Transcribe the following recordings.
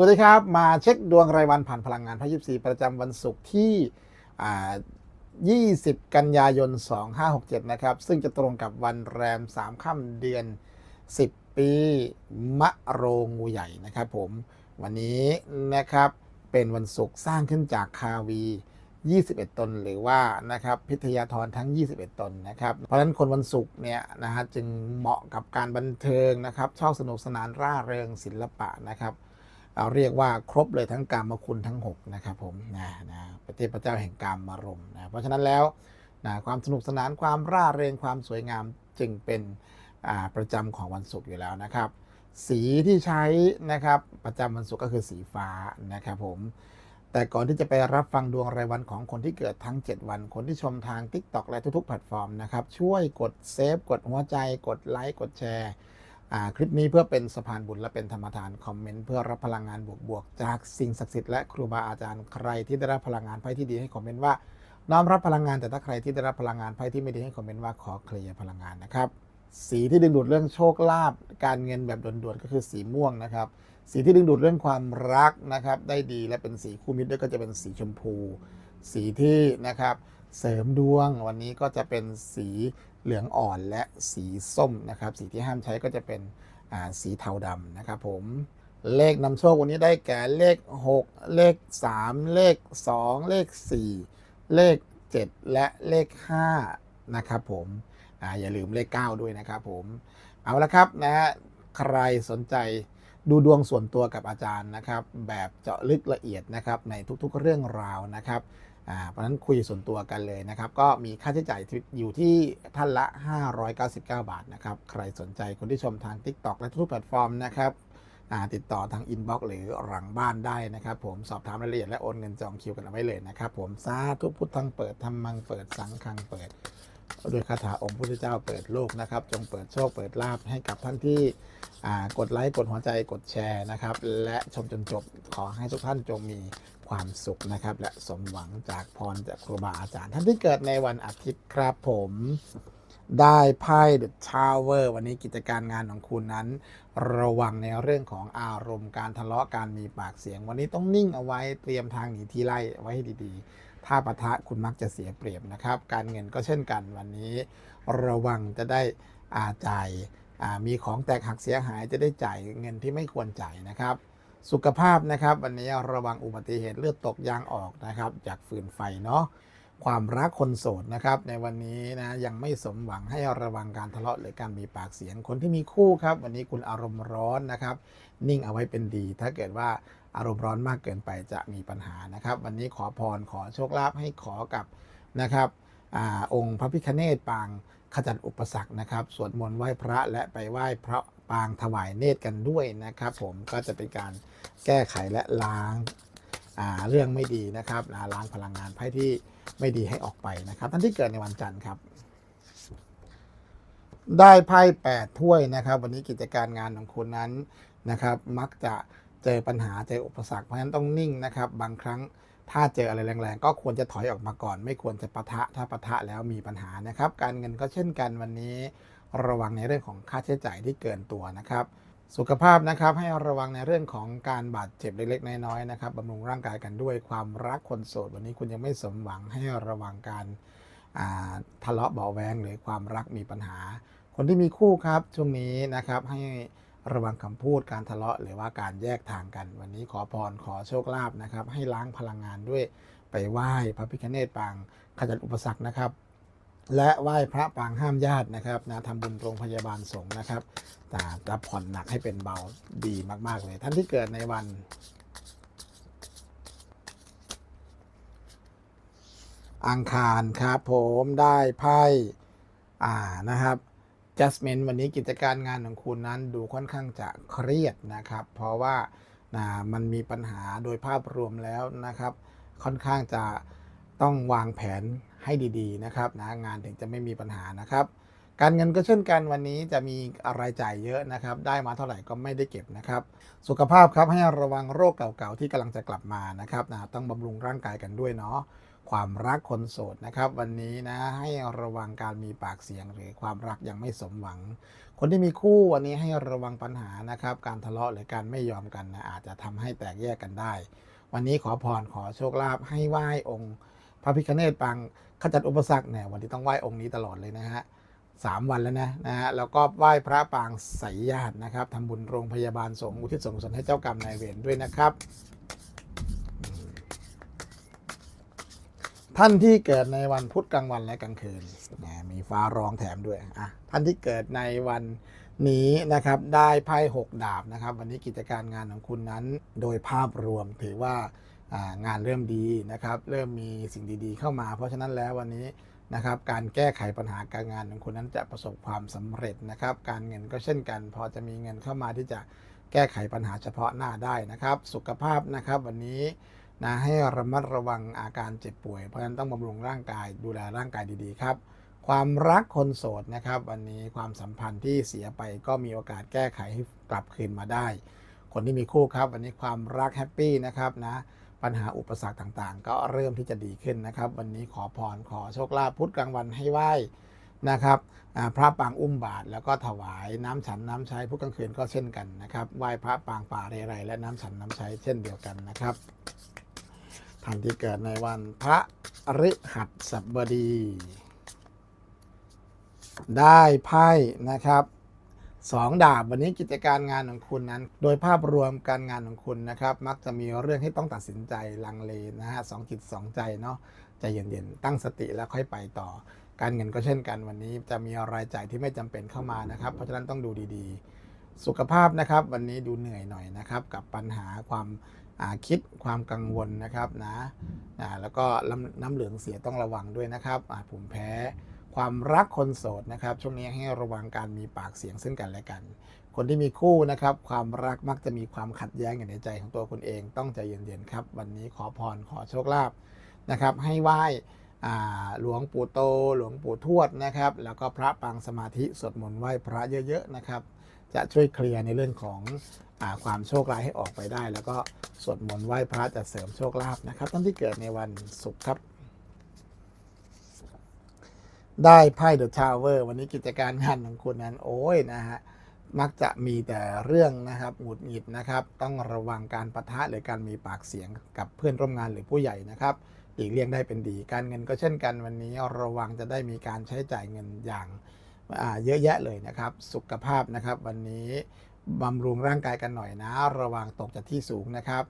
สวัสดีครับ มาเช็คดวงรายวันผ่านพลังงานพระยิบสีประจำวันศุกร์ที่ 20 กันยายน 2567 นะครับ ซึ่งจะตรงกับวันแรม 3 ค่ำเดือน 10 ปี มะโรงงูใหญ่นะครับผม วันนี้นะครับเป็นวันศุกร์สร้างขึ้นจากคาวี 21 ตนหรือว่านะครับพิทยาธรทั้ง 21 ตนนะครับ เพราะฉะนั้นคนวันศุกร์เนี่ยนะฮะจึงเหมาะกับการบันเทิงนะครับชอบสนุกสนานร่าเริงศิลปะนะครับ เอาเรียกว่าครบเลยทั้งกามคุณทั้ง6นะครับผมนะนะประเทศพระเจ้าแห่งกามมารมณ์นะเพราะฉะนั้นแล้วนะความสนุกสนานความร่าเริงความสวยงามจึงเป็นประจำของวันศุกร์อยู่แล้วนะครับ สีที่ใช้นะครับประจำวันศุกร์ก็คือสีฟ้านะครับผมแต่ก่อนที่จะไปรับฟังดวงรายวันของคนที่เกิดทั้ง 7 วัน คนที่ชมทาง TikTok และทุกๆ แพลตฟอร์มนะครับ ช่วยกดเซฟ กดหัวใจ กดไลค์ กดแชร์ คลิปนี้เพื่อเป็นสะพานบุญและเป็นธรรมทานคอมเมนต์เพื่อรับพลังงานบวกๆจากสิ่งศักดิ์สิทธิ์และครูบาอาจารย์ใครที่ได้รับพลังงานไพ่ที่ดีให้คอมเมนต์ว่าน้อมรับพลังงานแต่ถ้าใครที่ได้รับพลังงานไพ่ที่ไม่ดีให้คอมเมนต์ว่าขอเคลียร์พลังงานนะครับสีที่ดึงดูดเรื่องโชคลาภการเงินแบบด่วนๆก็คือสีม่วงนะครับ สีที่ดึงดูดเรื่องความรักนะครับ ได้ดีและเป็นสีคู่มิตรด้วยก็จะเป็นสีชมพู สีที่นะครับ เสริมดวง วันนี้ก็จะเป็นสีเหลืองอ่อนและสีส้มนะครับ สีที่ห้ามใช้ก็จะเป็นสีเทาดำนะครับผมเลขนำโชควันนี้ได้แก่เลข 6 เลข 3 เลข 2 เลข 4 เลข 7 และเลข 5 นะครับผมออย่าลืมเลข 9 ด้วยนะครับผม เอาละครับนะฮะใครสนใจดูดวงส่วนตัวกับอาจารย์นะครับ แบบเจาะลึกละเอียดนะครับในทุกๆเรื่องราวนะครับ เพราะนั้นคุยส่วนตัวกันเลยนะครับ ก็มีค่าใช้จ่ายอยู่ที่ท่านละ 599 บาทนะครับ ใครสนใจคนที่ชมทาง TikTok และทุกแพลตฟอร์มนะครับติดต่อทางอินบ็อกซ์หรือหลังบ้านได้นะครับ ผมสอบถามรายละเอียดและโอนเงินจองคิวกันเอาไว้เลยนะครับ ผมสาธุพุทธังเปิดธรรมังเปิดสังฆังเปิดด้วยคาถาองค์พุทธเจ้าเปิดโลกนะครับ จงเปิดโชคเปิดลาภให้กับท่านที่กดไลค์กดหัวใจกดแชร์นะครับ และชมจนจบขอให้ทุกท่านจงมี ความสุขนะครับ และสมหวังจากพรจากครูบาอาจารย์ ท่านที่เกิดในวันอาทิตย์ครับผมได้ไพ่เดอะทาวเวอร์วันนี้กิจการงานของคุณนั้น ระวังในเรื่องของอารมณ์การทะเลาะการมีปากเสียง วันนี้ต้องนิ่งเอาไว้เตรียมทางหนีที่ไล่ไว้ให้ดีๆ ถ้าปะทะคุณมักจะเสียเปรียบนะครับ การเงินก็เช่นกันวันนี้ ระวังจะได้อาจ่ายอ่ามีของแตกหักเสียหายจะได้จ่ายเงินที่ไม่ควรจ่ายนะครับ สุขภาพนะครับ วันนี้ระวังอุบัติเหตุเลือดตกยางออกนะครับ จากฟืนไฟเนาะความรักคนโสดนะครับ ในวันนี้นะยังไม่สมหวังให้ระวังการทะเลาะหรือการมีปากเสียงคนที่มีคู่ครับ วันนี้คุณอารมณ์ร้อนนะครับ นิ่งเอาไว้เป็นดี ถ้าเกิดว่าอารมณ์ร้อนมากเกินไปจะมีปัญหานะครับ วันนี้ขอพรขอโชคลาภให้ขอกับนะครับอองค์พระพิคเนตปางขจัดอุปสรรคนะครับ สวดมนต์ไหว้พระและไปไหว้พระ ปางถวายเนตรกันด้วยนะครับ ผมก็จะเป็นการแก้ไขและล้างาเรื่องไม่ดีนะครับนะล้างพลังงานไพ่ที่ไม่ดีให้ออกไปนะครับท่านที่เกิดในวันจันทร์ครับ ได้ไพ่แปดถ้วยนะครับ วันนี้กิจการงานของคุณนั้นนะครับ มักจะเจอปัญหาเจออุปสรรคเพราะฉะนั้นต้องนิ่งนะครับ บางครั้งถ้าเจออะไรแรงๆ ก็ควรจะถอยออกมาก่อน ไม่ควรจะปะทะถ้าปะทะแล้วมีปัญหานะครับ การเงินก็เช่นกันวันนี้ ระวังในเรื่องของค่าใช้จ่ายที่เกินตัวนะครับ สุขภาพนะครับให้ระวังในเรื่องของการบาดเจ็บเล็กๆ น้อยๆนะครับบำรุงร่างกายกันด้วยความรักคนโสด วันนี้คุณยังไม่สมหวังให้ระวังการาทะเลาะเบาแวงหรือความรักมีปัญหา คนที่มีคู่ครับช่วงนี้นะครับให้ระวังคำพูดการทะเลาะหรือว่าการแยกทางกัน วันนี้ขอพรขอโชคลาภนะครับ ให้ล้างพลังงานด้วยไปไหว้พระพิฆเนศปางขจัดอุปสรรคนะครับ และไหว้พระปางห้ามญาตินะครับนะทำบุญโรงพยาบาลสงฆ์นะครับจะจะผ่อนหนักให้เป็นเบาดีมากๆเลย ท่านที่เกิดในวัน อังคารครับผมได้ไพ่อ่านะครับ Jasmine วันนี้กิจการงานของคุณนั้นดูค่อนข้างจะเครียดนะครับ เพราะว่านะมันมีปัญหาโดยภาพรวมแล้วนะครับ ค่อนข้างจะต้องวางแผน ให้ดีๆนะครับนะงานถึงจะไม่มีปัญหานะครับ การเงินก็เช่นกันวันนี้จะมีรายจ่ายเยอะนะครับ ได้มาเท่าไหร่ก็ไม่ได้เก็บนะครับ สุขภาพครับให้ระวังโรคเก่าๆที่กำลังจะกลับมานะครับนะต้องบำรุงร่างกายกันด้วยเนาะความรักคนโสดนะครับ วันนี้นะให้ระวังการมีปากเสียงหรือความรักยังไม่สมหวัง คนที่มีคู่วันนี้ให้ระวังปัญหานะครับ การทะเลาะหรือการไม่ยอมกันนะอาจจะทำให้แตกแยกกันได้ วันนี้ขอพรขอโชคลาภให้ไหว้องค์ ระพิฆเนศปางขจัดอุปสรรคเนี่ยวันนี้ต้องไหว้องค์นี้ตลอดเลยนะฮะสามวันแล้วนะนะฮะแล้วก็ไหว้พระปางไสยญาตินะครับทำบุญโรงพยาบาลสงฆ์อุทิศส่วนกุศลให้เจ้ากรรมนายเวรด้วยนะครับ ท่านที่เกิดในวันพุธกลางวันและกลางคืนนะมีฟ้าร้องแถมด้วยอะท่านที่เกิดในวันนี้นะครับได้ไพ่หกดาบนะครับ วันนี้กิจการงานของคุณนั้นโดยภาพรวมถือว่า งานเริ่มดีนะครับเริ่มมีสิ่งดีๆ เข้ามา เพราะฉะนั้นแล้ววันนี้นะครับการแก้ไขปัญหาการงานของคุณนั้นจะประสบความสำเร็จนะครับ การเงินก็เช่นกัน พอจะมีเงินเข้ามาที่จะแก้ไขปัญหาเฉพาะหน้าได้นะครับ สุขภาพนะครับวันนี้นะให้ระมัดระวังอาการเจ็บป่วย เพราะฉะนั้นต้องบำรุงร่างกายดูแลร่างกายดีๆครับ ความรักคนโสดนะครับวันนี้ความสัมพันธ์ที่เสียไปก็มีโอกาสแก้ไขให้กลับคืนมาได้ คนที่มีคู่ครับ วันนี้ความรักแฮปปี้นะครับนะ ปัญหาอุปสรรคต่างๆ ก็เริ่มที่จะดีขึ้นนะครับ วันนี้ขอพรขอโชคลาภพุธกลางวันให้ไหว้นะครับพระปางอุ้มบาทแล้วก็ถวายน้ำฉันน้ำใช้พุธกลางคืนก็เช่นกันนะครับไหว้พระปางป่าเรไรและน้ำฉันน้ำใช้เช่นเดียวกันนะครับท่านที่เกิดในวันพระฤหัสบดี ได้ไพ่นะครับ สองดาบวันนี้กิจการงานของคุณนั้น โดยภาพรวมการงานของคุณนะครับ มักจะมีเรื่องให้ต้องตัดสินใจลังเลนะฮะสองจิตสองใจเนาะใจเย็นๆ ตั้งสติแล้วค่อยไปต่อ การเงินก็เช่นกันวันนี้จะมีรายจ่ายที่ไม่จำเป็นเข้ามานะครับ เพราะฉะนั้นต้องดูดีๆ สุขภาพนะครับ วันนี้ดูเหนื่อยหน่อยนะครับ กับปัญหาความคิดความกังวลนะครับนะแล้วก็น้ำเหลืองเสียต้องระวังด้วยนะครับอ่าผมแพ้ ความรักคนโสดนะครับ ช่วงนี้ให้ระวังการมีปากเสียงซึ่งกันและกัน คนที่มีคู่นะครับ ความรักมักจะมีความขัดแย้งอยู่ในใจของตัวคุณเอง ต้องใจเย็นๆครับ วันนี้ขอพรขอโชคลาภนะครับ ให้ไหว้หลวงปู่โต หลวงปู่ทวดนะครับ แล้วก็พระปางสมาธิสวดมนต์ไหว้พระเยอะๆนะครับ จะช่วยเคลียร์ในเรื่องของอความโชคร้ายให้ออกไปได้ แล้วก็สวดมนต์ไหว้พระจะเสริมโชคลาภนะครับท่านที่เกิดในวันศุกร์ครับ ได้ไพ่เดอะทาวเวอร์วันนี้กิจการงานของคุณนั้น โอ้ยนะฮะมักจะมีแต่เรื่องนะครับหงุดหงิดนะครับ ต้องระวังการประทะหรือการมีปากเสียงกับเพื่อนร่วมงานหรือผู้ใหญ่นะครับหลีกเลี่ยงได้เป็นดี การเงินก็เช่นกันวันนี้ระวังจะได้มีการใช้จ่ายเงินอย่างาเยอะแยะเลยนะครับ สุขภาพนะครับ วันนี้บำรุงร่างกายกันหน่อยนะ ระวังตกจากที่สูงนะครับ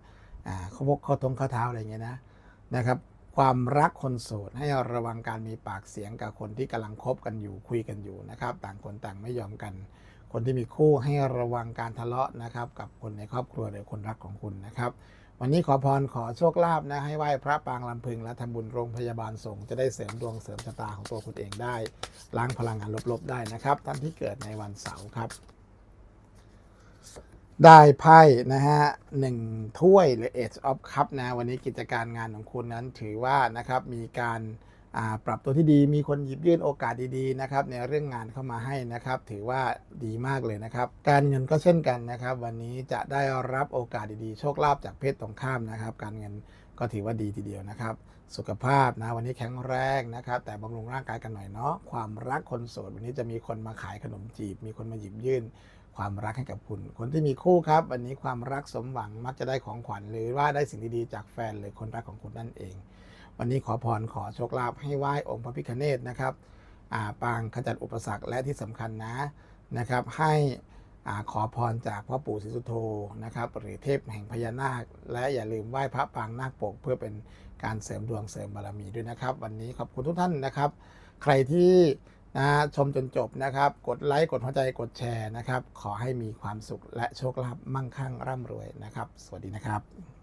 ข้อพกข้อทงข้อเท้าอะไรอย่างเงี้ยนะนะครับ ความรักคนโสดให้ระวังการมีปากเสียงกับคนที่กำลังคบกันอยู่คุยกันอยู่นะครับ ต่างคนต่างไม่ยอมกัน คนที่มีคู่ให้ระวังการทะเลาะนะครับ กับคนในครอบครัวหรือคนรักของคุณนะครับ วันนี้ขอพรขอโชคลาภนะให้ไหว้พระปางลำพึงและทำบุญโรงพยาบาลสงฆ์จะได้เสริมดวงเสริมชะตาของตัวคุณเองได้ ล้างพลังงานลบๆได้นะครับท่านที่เกิดในวันเสาร์ครับ ได้ไพ่นะฮะหนึ่งถ้วยหรือ Age of Cup นะวันนี้กิจการงานของคุณนั้นถือว่านะครับมีการปรับตัวที่ดีมีคนหยิบยื่นโอกาสดีๆนะครับในเรื่องงานเข้ามาให้นะครับ ถือว่าดีมากเลยนะครับ การเงินก็เช่นกันนะครับ วันนี้จะได้รับโอกาสดีๆ โชคลาภจากเพศตรงข้ามนะครับ การเงินก็ถือว่าดีทีเดียวนะครับ สุขภาพนะวันนี้แข็งแรงนะครับ แต่บำรุงร่างกายกันหน่อยเนาะความรักคนโสดวันนี้จะมีคนมาขายขนมจีบ มีคนมาหยิบยื่น ความรักให้กับคุณ คนที่มีคู่ครับ วันนี้ความรักสมหวังมักจะได้ของขวัญหรือว่าได้สิ่งดีๆจากแฟนหรือคนรักของคุณนั่นเอง วันนี้ขอพรขอโชคลาภให้ไหว้องค์พระพิฆเนศนะครับปางขจัดอุปสรรคและที่สำคัญนะนะครับ ให้อาขอพรจากพ่อปู่ศรีสุโธนะครับหรือเทพแห่งพญานาค และอย่าลืมไหว้พระปางนาคปก เพื่อเป็นการเสริมดวงเสริมบารมีด้วยนะครับ วันนี้ขอบคุณทุกท่านนะครับ ใครที่ นะชมจนจบนะครับ กดไลค์กดหัวใจกดแชร์นะครับ ขอให้มีความสุขและโชคลาภมั่งคั่งร่ำรวยนะครับ สวัสดีนะครับ